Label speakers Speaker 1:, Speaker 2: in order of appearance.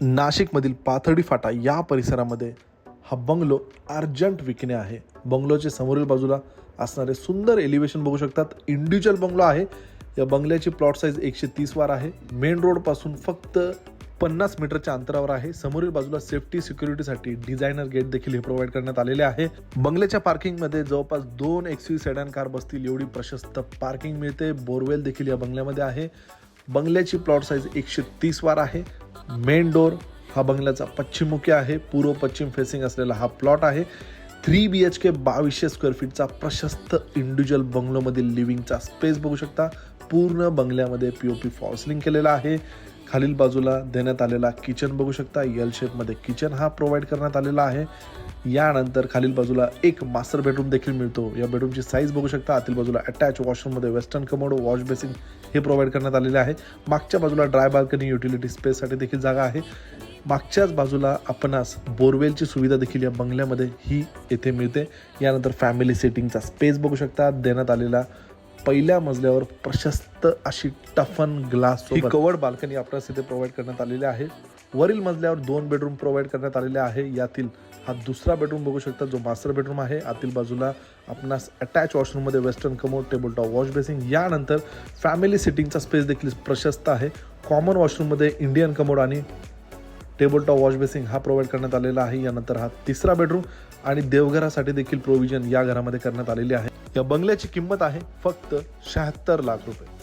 Speaker 1: नाशिकमधील पाथर्डी फाटा या परिसरामध्ये हा बंगलो अर्जंट विकणे आहे. बंगलोच्या समोरील बाजूला असणारे सुंदर एलिव्हेशन बघू शकतात. इंडिव्हिज्युअल बंगलो आहे. या बंगल्याची प्लॉट साईज एकशे तीस वार आहे. मेन रोडपासून फक्त पन्नास मीटरच्या अंतरावर आहे. समोरील बाजूला सेफ्टी सिक्युरिटीसाठी डिझायनर गेट देखील हे प्रोव्हाइड करण्यात आलेले आहे. बंगल्याच्या पार्किंगमध्ये जवळपास दोन एक्सयू सेडॅन कार बसतील एवढी प्रशस्त पार्किंग मिळते. बोरवेल देखील या बंगल्यामध्ये आहे. बंगल्याची प्लॉट साईज एकशे तीस वार आहे. मेन डोर हा बंगल्याचा पश्चिममुखी आहे. पूर्व पश्चिम फेसिंग असलेला हा प्लॉट आहे. थ्री बी एच के बावीसशे स्क्वेअर फीटचा प्रशस्त इंडिव्हिज्युअल बंगलोमधील लिव्हिंगचा स्पेस बघू शकता. पूर्ण बंगल्यामध्ये पी ओ पी फॉल्सलिंग केलेला आहे. खालील बाजूला देण्यात आलेला किचन बघू शकता. यल शेपमध्ये किचन हा प्रोव्हाइड करण्यात आलेला आहे. यानंतर खालील बाजूला एक मास्टर बेडरूम देखील मिळतो. या बेडरूमची साईज बघू शकता. आतील बाजूला अटॅच वॉशरूममध्ये वेस्टर्न कमोड वॉश बेसिंग हे प्रोव्हाइड करण्यात आलेले आहे. मागच्या बाजूला ड्राय बाल्कनी युटिलिटी स्पेससाठी देखील जागा आहे. मागच्याच बाजूला आपणास बोरवेलची सुविधा देखील या बंगल्यामध्ये ही येथे मिळते. यानंतर फॅमिली सिटिंगचा स्पेस बघू शकता. देण्यात आलेला पहिल्या मजल्यावर प्रशस्त अशी टफन ग्लास कवर्ड बाल्कनी आपणास इथे प्रोव्हाइड करण्यात आलेली आहे. वरील मजल्यावर दोन बेडरूम प्रोव्हाइड करण्यात आलेले आहे. यातील हा दुसरा बेडरूम बघू शकता जो मास्टर बेडरूम आहे. आतील बाजूला आपणास attach वॉशरूममध्ये western commode table top wash basin यानंतर फॅमिली सिटिंगचा स्पेस देखील प्रशस्त आहे. कॉमन वॉशरूममध्ये इंडियन कमोड आणि टेबल टॉप वॉश बेसिंग हा प्रोव्हाइड करण्यात आलेला आहे. यानंतर हा तिसरा बेडरूम आणि देवघरासाठी देखील प्रोव्हिजन या घरामध्ये करण्यात आलेली आहे. या बंगल्याची किंमत आहे फक्त शहात्तर लाख रुपये.